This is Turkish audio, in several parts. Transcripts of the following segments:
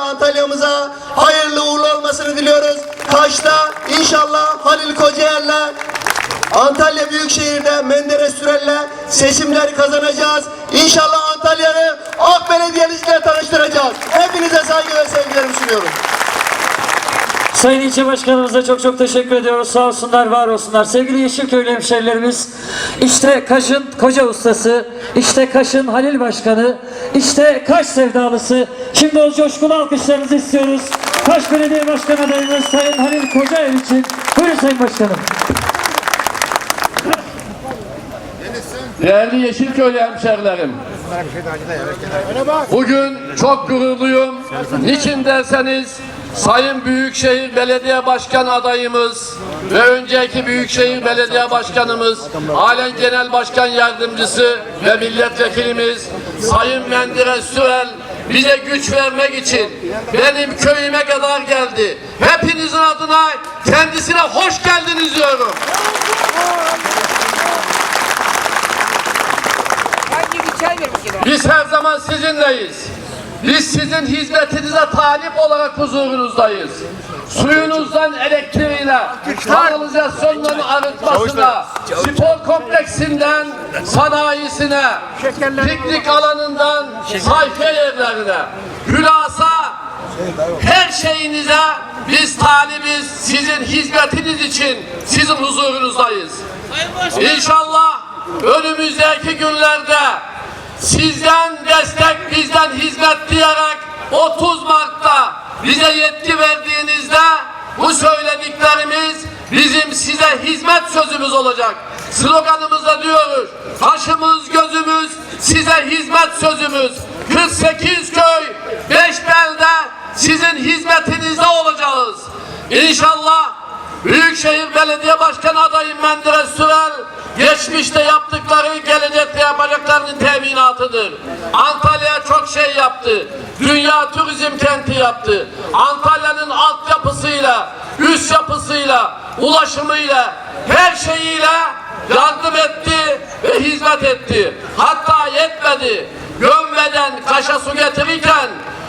Antalya'mıza hayırlı uğurlu olmasını diliyoruz. Kaş'ta inşallah Halil Kocaer'le Antalya Büyükşehir'de Menderes Sürel'le seçimleri kazanacağız. İnşallah Antalya'yı AK Belediyelisiyle tanıştıracağız. Hepinize saygı ve sevgilerimi sunuyorum. Sayın İlçe Başkanımıza çok çok teşekkür ediyoruz. Sağ olsunlar, var olsunlar. Sevgili Yeşilköylü hemşerilerimiz, işte Kaş'ın koca ustası, işte Kaş'ın Halil Başkanı, işte Kaş sevdalısı. Şimdi o coşkulu alkışlarınızı istiyoruz. Kaş Belediye Başkanı adayımız Sayın Halil Kocaer için. Buyurun Sayın Başkanım. Değerli Yeşilköylü hemşerilerim. Bugün çok gururluyum. Niçin derseniz Sayın Büyükşehir Belediye Başkanı adayımız ve önceki Büyükşehir Belediye Başkanımız, halen Genel Başkan Yardımcısı ve Milletvekilimiz Sayın Menderes Sürel bize güç vermek için benim köyüme kadar geldi. Hepinizin adına kendisine hoş geldiniz diyorum. Biz her zaman sizinleyiz. Biz sizin hizmetinize talip olarak huzurunuzdayız. Suyunuzdan elektriğine, kanalizasyondan arıtmasına, spor kompleksinden sanayisine, piknik alanından sayfa yerlerine, hülasa her şeyinize biz talibiz. Sizin hizmetiniz için sizin huzurunuzdayız. İnşallah önümüzdeki günlerde sizden destek, bizden hizmet diyerek 30 Mart'ta bize yetki verdiğinizde bu söylediklerimiz bizim size hizmet sözümüz olacak. Sloganımızda diyoruz. Başımız gözümüz size hizmet sözümüz. 48 köy, 5 belde sizin hizmetinizde olacağız. İnşallah Büyükşehir Belediye Başkanı adayım Menderes Sürel geçmişte yaptıkları teminatıdır. Antalya çok şey yaptı. Dünya turizm kenti yaptı. Antalya'nın altyapısıyla, üst yapısıyla, ulaşımıyla, her şeyiyle yardım etti ve hizmet etti. Hatta yetmedi. Gömmeden Kaş'a su getirirken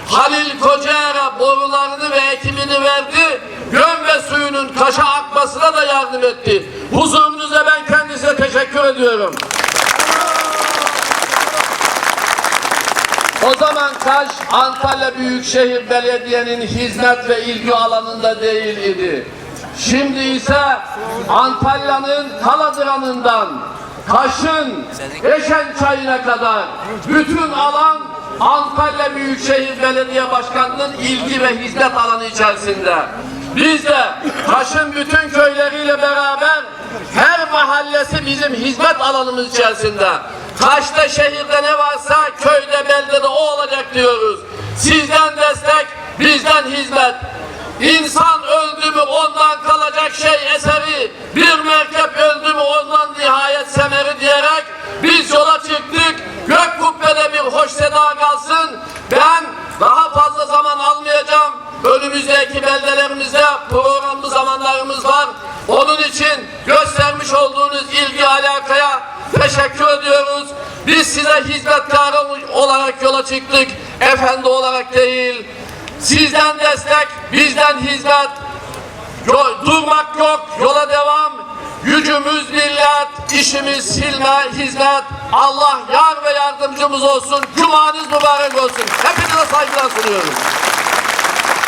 Halil Kocaer'e borularını ve ekibini verdi. Gömbe suyunun Kaş'a akmasına da yardım etti. Huzurunuzda ben kendisine teşekkür ediyorum. O zaman Kaş Antalya Büyükşehir Belediye'nin hizmet ve ilgi alanında değil idi. Şimdi ise Antalya'nın Kaladıran'ından Kaş'ın Eşen Çayı'na kadar bütün alan Antalya Büyükşehir Belediye Başkanı'nın ilgi ve hizmet alanı içerisinde. Biz de Kaş'ın bütün köyleriyle beraber her mahallesi bizim hizmet alanımız içerisinde. Kaçta şehirde ne varsa olacak diyoruz. Sizden destek, bizden hizmet. İnsan öldü mü ondan kalacak şey eseri, bir merkep öldü mü ondan nihayet semeri diyerek biz yola çıktık. Gök kubbede bir hoş seda kalsın. Ben daha fazla zaman almayacağım. Önümüzdeki beldelerimizde programlı zamanlarımız var. Onun için göstermiş olduğunuz ilgi alakaya teşekkür ediyoruz. Biz size hizmetkar olarak yola çıktık. Efendi olarak değil. Sizden destek, bizden hizmet. Durmak yok, yola devam. Gücümüz millet, işimiz silme, hizmet. Allah yar ve yardımcımız olsun. Cumanız mübarek olsun. Hepinize saygılar sunuyorum.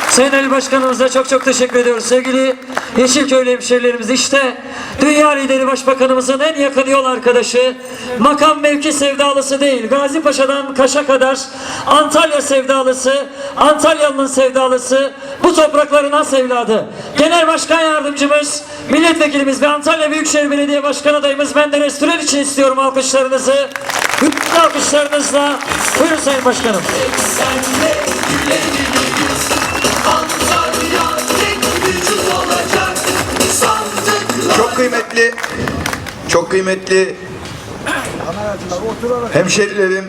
Sayın Ali Başkanımıza çok çok teşekkür ediyoruz. Sevgili Yeşilköylü hemşehrilerimiz işte Dünya lideri Başbakanımızın en yakın yol arkadaşı makam mevki sevdalısı değil Gazi Paşa'dan Kaş'a kadar Antalya sevdalısı Antalyalı'nın sevdalısı bu toprakların has evladı Genel Başkan Yardımcımız Milletvekilimiz ve Antalya Büyükşehir Belediye Başkan adayımız Menderes Türel için istiyorum alkışlarınızı. Bütün alkışlarınızla buyurun Sayın Başkanım. Çok kıymetli, çok kıymetli hemşerilerim,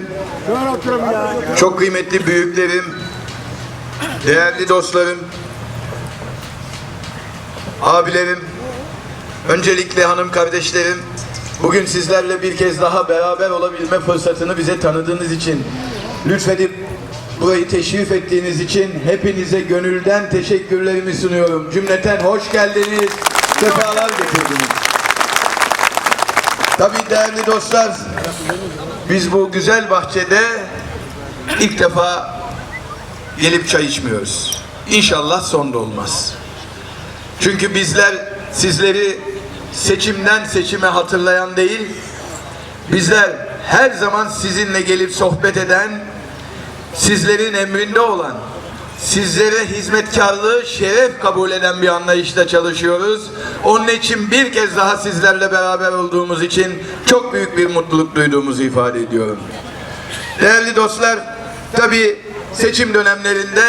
çok kıymetli büyüklerim, değerli dostlarım, abilerim, öncelikle hanım kardeşlerim, bugün sizlerle bir kez daha beraber olabilme fırsatını bize tanıdığınız için lütfedip burayı teşrif ettiğiniz için hepinize gönülden teşekkürlerimi sunuyorum. Cümleten hoş geldiniz, sefalar getirdiniz. Tabii değerli dostlar, biz bu güzel bahçede ilk defa gelip çay içmiyoruz. İnşallah son da olmaz. Çünkü bizler sizleri seçimden seçime hatırlayan değil, bizler her zaman sizinle gelip sohbet eden, sizlerin emrinde olan, sizlere hizmetkarlığı şeref kabul eden bir anlayışla çalışıyoruz. Onun için bir kez daha sizlerle beraber olduğumuz için çok büyük bir mutluluk duyduğumuzu ifade ediyorum. Değerli dostlar, tabi seçim dönemlerinde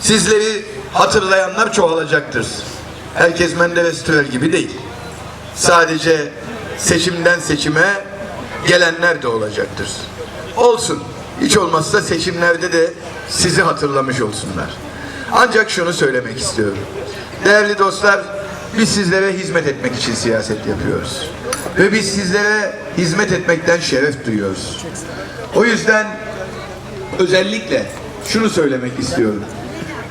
sizleri hatırlayanlar çoğalacaktır. Herkes Menderes Türel gibi değil. Sadece seçimden seçime gelenler de olacaktır. Olsun. Hiç olmazsa seçimlerde de sizi hatırlamış olsunlar. Ancak şunu söylemek istiyorum. Değerli dostlar, biz sizlere hizmet etmek için siyaset yapıyoruz. Ve biz sizlere hizmet etmekten şeref duyuyoruz. O yüzden özellikle şunu söylemek istiyorum.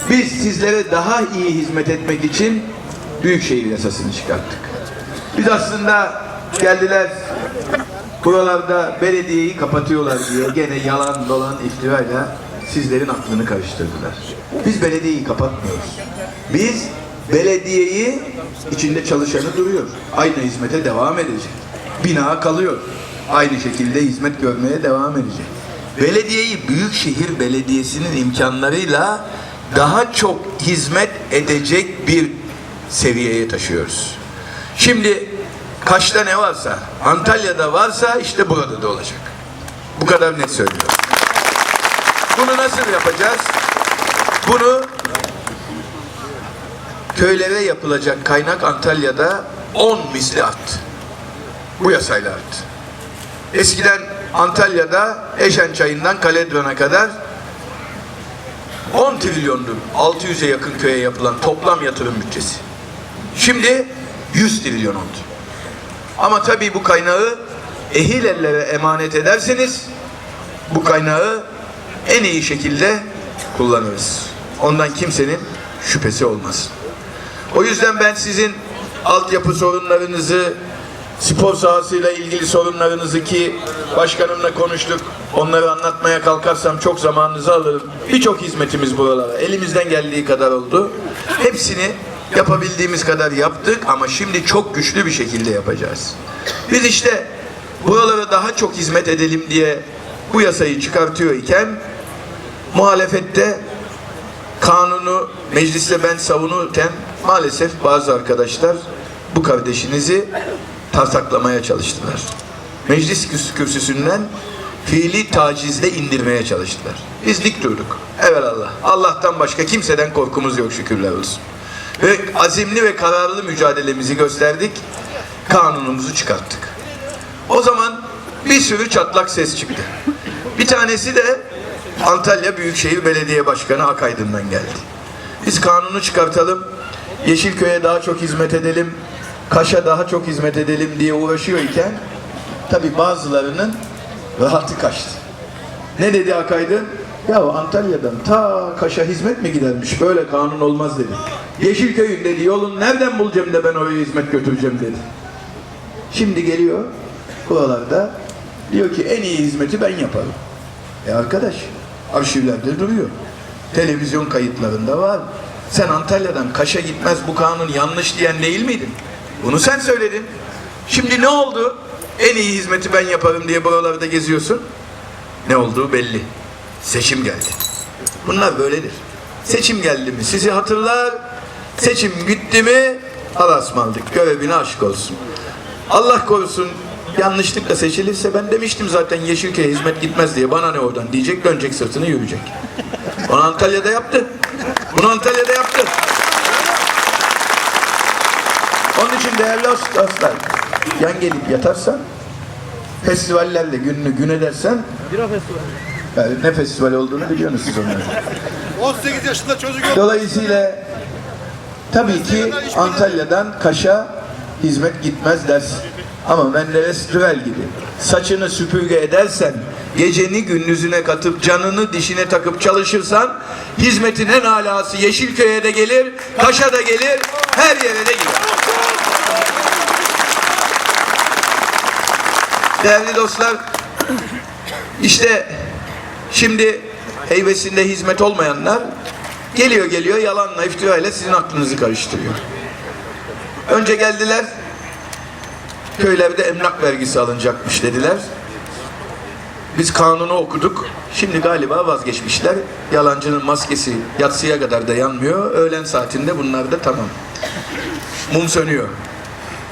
Biz sizlere daha iyi hizmet etmek için Büyükşehir yasasını çıkarttık. Biz aslında geldiler buralarda belediyeyi kapatıyorlar diye gene yalan dolan iftirayla sizlerin aklını karıştırdılar. Biz belediyeyi kapatmıyoruz. Biz belediyeyi içinde çalışanı duruyor. Aynı hizmete devam edecek. Bina kalıyor. Aynı şekilde hizmet görmeye devam edecek. Belediyeyi Büyükşehir Belediyesi'nin imkanlarıyla daha çok hizmet edecek bir seviyeye taşıyoruz. Şimdi Kaş'ta ne varsa, Antalya'da varsa işte burada da olacak. Bu kadar net söylüyorum. Bunu nasıl yapacağız? Bunu köylere yapılacak kaynak Antalya'da 10 misli arttı. Bu yasayla arttı. Eskiden Antalya'da Eşen Çayı'ndan Kaledron'a kadar 10 trilyondu 600'e yakın köye yapılan toplam yatırım bütçesi. Şimdi 100 trilyon oldu. Ama tabii bu kaynağı ehil ellere emanet ederseniz bu kaynağı en iyi şekilde kullanırız. Ondan kimsenin şüphesi olmaz. O yüzden ben sizin altyapı sorunlarınızı, spor sahasıyla ilgili sorunlarınızı ki başkanımla konuştuk. Onları anlatmaya kalkarsam çok zamanınızı alırım. Birçok hizmetimiz buralara. Elimizden geldiği kadar oldu. Hepsini yapabildiğimiz kadar yaptık ama şimdi çok güçlü bir şekilde yapacağız. Biz işte buralara daha çok hizmet edelim diye bu yasayı çıkartıyor iken muhalefette kanunu mecliste ben savunurken maalesef bazı arkadaşlar bu kardeşinizi tartaklamaya çalıştılar. Meclis kürsüsünden fiili tacizle indirmeye çalıştılar. Biz dik durduk. Evelallah. Allah'tan başka kimseden korkumuz yok şükürler olsun. Ve azimli ve kararlı mücadelemizi gösterdik. Kanunumuzu çıkarttık. O zaman bir sürü çatlak ses çıktı. Bir tanesi de Antalya Büyükşehir Belediye Başkanı Akaydın'dan geldi. Biz kanunu çıkartalım, Yeşilköy'e daha çok hizmet edelim, Kaş'a daha çok hizmet edelim diye uğraşıyor iken tabi bazılarının rahatı kaçtı. Ne dedi Akaydın? Ya Antalya'dan ta Kaş'a hizmet mi gidermiş? Böyle kanun olmaz dedi. Yeşilköy'ün dedi yolun nereden bulacağım da ben oraya hizmet götüreceğim dedi. Şimdi geliyor buralarda diyor ki en iyi hizmeti ben yaparım. E arkadaş arşivlerde duruyor. Televizyon kayıtlarında var. Sen Antalya'dan Kaş'a gitmez bu kanun yanlış diyen değil miydin? Bunu sen söyledin. Şimdi ne oldu? En iyi hizmeti ben yaparım diye buralarda geziyorsun. Ne olduğu belli. Seçim geldi. Bunlar böyledir. Seçim geldi mi sizi hatırlar. Seçim gitti mi alasmaldık. Görevine aşık olsun. Allah korusun yanlışlıkla seçilirse ben demiştim zaten Yeşilköy'e hizmet gitmez diye bana ne oradan diyecek dönecek sırtını yürüyecek. Onu Antalya'da yaptı. Bunu Antalya'da yaptı. Onun için değerli dostlar yan gelip yatarsan festivallerle gününü gün edersen yani ne festival olduğunu biliyorsunuz siz onları. 18 yaşında çocuk yok. Dolayısıyla tabii ki Antalya'dan Kaş'a hizmet gitmez dersin. Ama Menderes Türel gibi saçını süpürge edersen, geceni gündüzüne katıp canını dişine takıp çalışırsan hizmetin en alası Yeşilköy'e de gelir, Kaş'a da gelir, her yere de gider. Değerli dostlar, işte şimdi heybesinde hizmet olmayanlar geliyor geliyor yalanla iftirayla sizin aklınızı karıştırıyor. Önce geldiler köylerde emlak vergisi alınacakmış dediler. Biz kanunu okuduk. Şimdi galiba vazgeçmişler. Yalancının maskesi yatsıya kadar da yanmıyor. Öğlen saatinde bunlar da tamam. Mum sönüyor.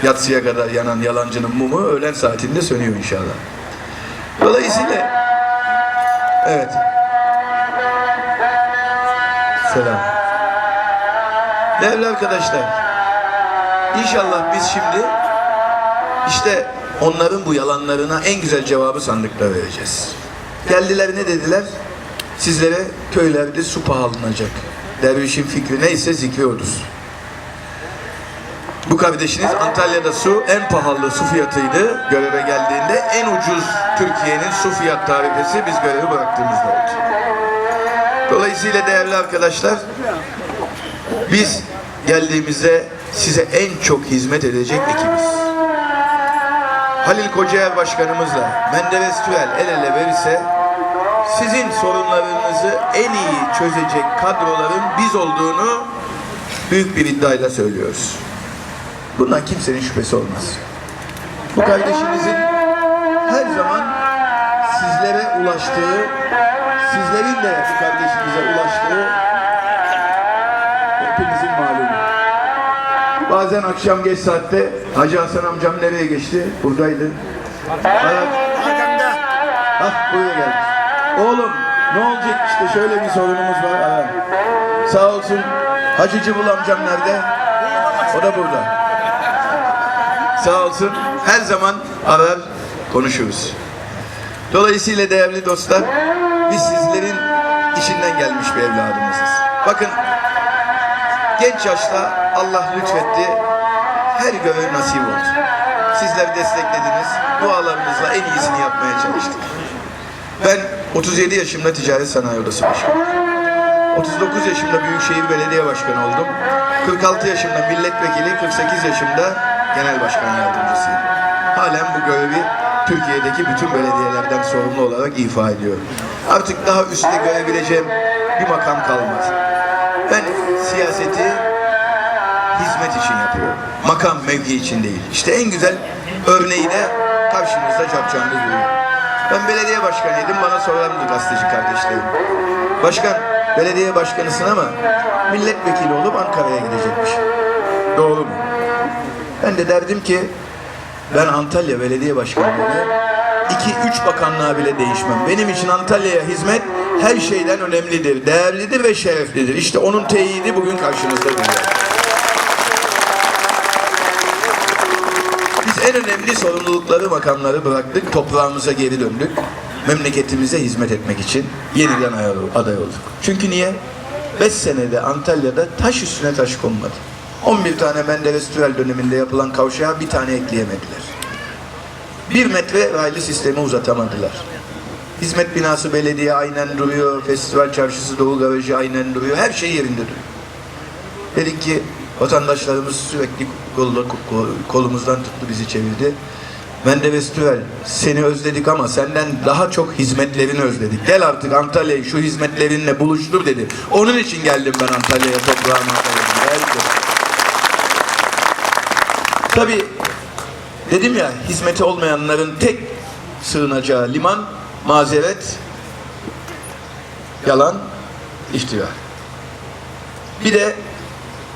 Yatsıya kadar yanan yalancının mumu öğlen saatinde sönüyor inşallah. Dolayısıyla evet. Selam. Değerli arkadaşlar, inşallah biz şimdi işte onların bu yalanlarına en güzel cevabı sandıkta vereceğiz. Geldiler ne dediler? Sizlere köylerde su pahalanacak. Dervişin fikri neyse zikri odur. Bu kardeşiniz Antalya'da su en pahalı su fiyatıydı. Göreve geldiğinde en ucuz Türkiye'nin su fiyat tarifesi biz görevi bıraktığımızda oldu. Dolayısıyla değerli arkadaşlar biz geldiğimizde size en çok hizmet edecek ekibiz. Halil Kocaer Başkanımızla Menderes Türel el ele verirse sizin sorunlarınızı en iyi çözecek kadroların biz olduğunu büyük bir iddiayla söylüyoruz. Bundan kimsenin şüphesi olmaz. Bu kardeşinizin her zaman sizlere ulaştığı, sizlerin de bu kardeşinize ulaştığı Bazen akşam geç saatte Hacı Hasan amcam nereye geçti? Buradaydı. Hayat. Ah buraya geldi. Oğlum ne olacak işte şöyle bir sorunumuz var. Ha. Sağ olsun Hacı Cıbıl amcam nerede? O da burada. Sağ olsun her zaman arar konuşuruz. Dolayısıyla değerli dostlar biz sizlerin işinden gelmiş bir evladımızız. Bakın genç yaşta Allah lütfetti. Her görev nasip oldu. Sizler desteklediniz. Dualarınızla en iyisini yapmaya çalıştık. Ben 37 yaşımda ticaret sanayi odası başkanı. 39 yaşımda Büyükşehir Belediye Başkanı oldum. 46 yaşımda milletvekili, 48 yaşımda genel başkan yardımcısıyım. Halen bu görevi Türkiye'deki bütün belediyelerden sorumlu olarak ifa ediyorum. Artık daha üstte görebileceğim bir makam kalmadı. Siyaseti hizmet için yapıyorum. Makam mevki için değil. İşte en güzel örneği de karşımızda Capcan'da duruyor. Ben belediye başkanıydım. Bana sorardı gazeteci kardeşlerim. Başkan, belediye başkanısın ama milletvekili olup Ankara'ya gidecekmiş. Doğru mu? Ben de derdim ki ben Antalya Belediye Başkanlığı'nı iki üç bakanlığa bile değişmem. Benim için Antalya'ya hizmet her şeyden önemlidir, değerlidir ve şereflidir. İşte onun teyidi bugün karşınızda duruyor. Biz en önemli sorumlulukları, makamları bıraktık, toprağımıza geri döndük. Memleketimize hizmet etmek için yeniden aday olduk. Çünkü niye? 5 senede Antalya'da taş üstüne taş konmadı. 11 tane Menderes Türel döneminde yapılan kavşağa bir tane ekleyemediler. Bir metre raylı sistemi uzatamadılar. Hizmet binası belediye aynen duruyor, festival çarşısı Doğu Garajı aynen duruyor, her şey yerinde duruyor. Dedik ki vatandaşlarımız sürekli kolla- kolumuzdan tuttu bizi çevirdi. Menderes Türel seni özledik ama senden daha çok hizmetlerini özledik. Gel artık Antalya'yı şu hizmetlerinle buluştur dedi. Onun için geldim ben Antalya'ya toprağıma. Tabii dedim ya hizmeti olmayanların tek sığınacağı liman mazeret, yalan, iftira. Bir de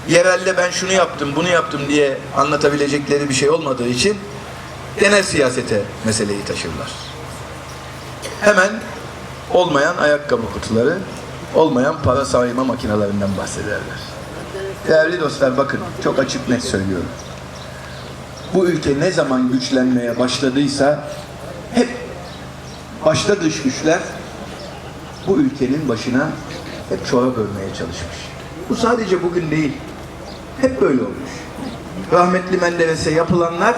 yerelde ben şunu yaptım, bunu yaptım diye anlatabilecekleri bir şey olmadığı için genel siyasete meseleyi taşırlar. Hemen olmayan ayakkabı kutuları, olmayan para sayma makinelerinden bahsederler. Değerli dostlar bakın çok açık net söylüyorum. Bu ülke ne zaman güçlenmeye başladıysa hep başta dış güçler bu ülkenin başına hep çorap örmeye çalışmış. Bu sadece bugün değil. Hep böyle olmuş. Rahmetli Menderes'e yapılanlar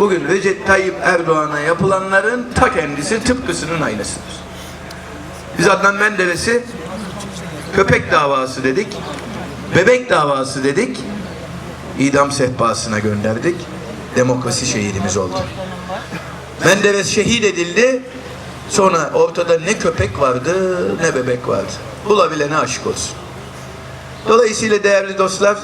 bugün Recep Tayyip Erdoğan'a yapılanların ta kendisi tıpkısının aynısıdır. Biz Adnan Menderes'i köpek davası dedik, bebek davası dedik, idam sehpasına gönderdik, demokrasi şehidimiz oldu. Menderes şehit edildi, sonra ortada ne köpek vardı ne bebek vardı. Bulabilene aşık olsun. Dolayısıyla değerli dostlar,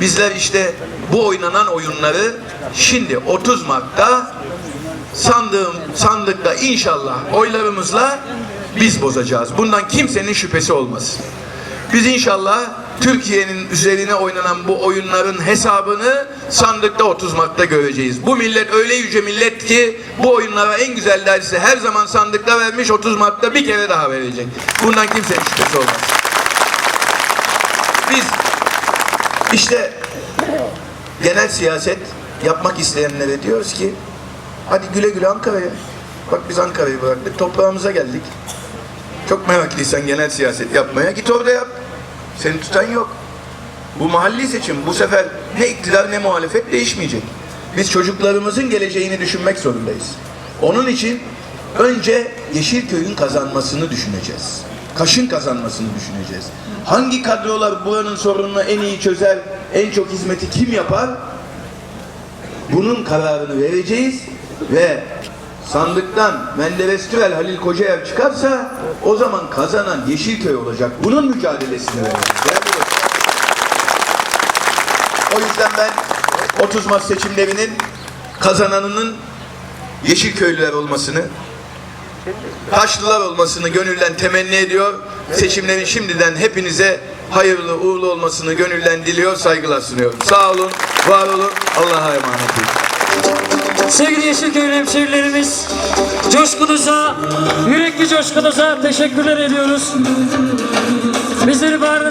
bizler işte bu oynanan oyunları şimdi 30 Mart'ta sandığım sandıkta inşallah oylarımızla biz bozacağız. Bundan kimsenin şüphesi olmasın. Biz inşallah Türkiye'nin üzerine oynanan bu oyunların hesabını sandıkta 30 Mart'ta göreceğiz. Bu millet öyle yüce millet ki bu oyunlara en güzel dersi her zaman sandıkta vermiş 30 Mart'ta bir kere daha verecek. Bundan kimsenin şüphesi olmaz. Biz işte genel siyaset yapmak isteyenlere diyoruz ki hadi güle güle Ankara'ya. Bak biz Ankara'yı bıraktık toprağımıza geldik. Çok meraklıysan genel siyaset yapmaya git orada yap. Seni tutan yok. Bu mahalli seçim bu sefer ne iktidar ne muhalefet değişmeyecek. Biz çocuklarımızın geleceğini düşünmek zorundayız. Onun için önce Yeşilköy'ün kazanmasını düşüneceğiz. Kaş'ın kazanmasını düşüneceğiz. Hangi kadrolar buranın sorununu en iyi çözer, en çok hizmeti kim yapar? Bunun kararını vereceğiz ve sandıktan Menderes Türel Halil Kocaer çıkarsa o zaman kazanan Yeşilköy olacak. Bunun mücadelesini dostlar. O yüzden ben 30 Mart seçimlerinin kazananının Yeşilköylüler olmasını, Taşlılar olmasını gönülden temenni ediyor. Seçimlerin şimdiden hepinize hayırlı uğurlu olmasını gönülden diliyor, saygılar sunuyorum. Sağ olun, var olun, Allah'a emanet olun. Sevgili Yeşilköylü hemşehrilerimiz, coşkunuza, yürekli coşkunuza teşekkürler ediyoruz. Bizleri bağrınıza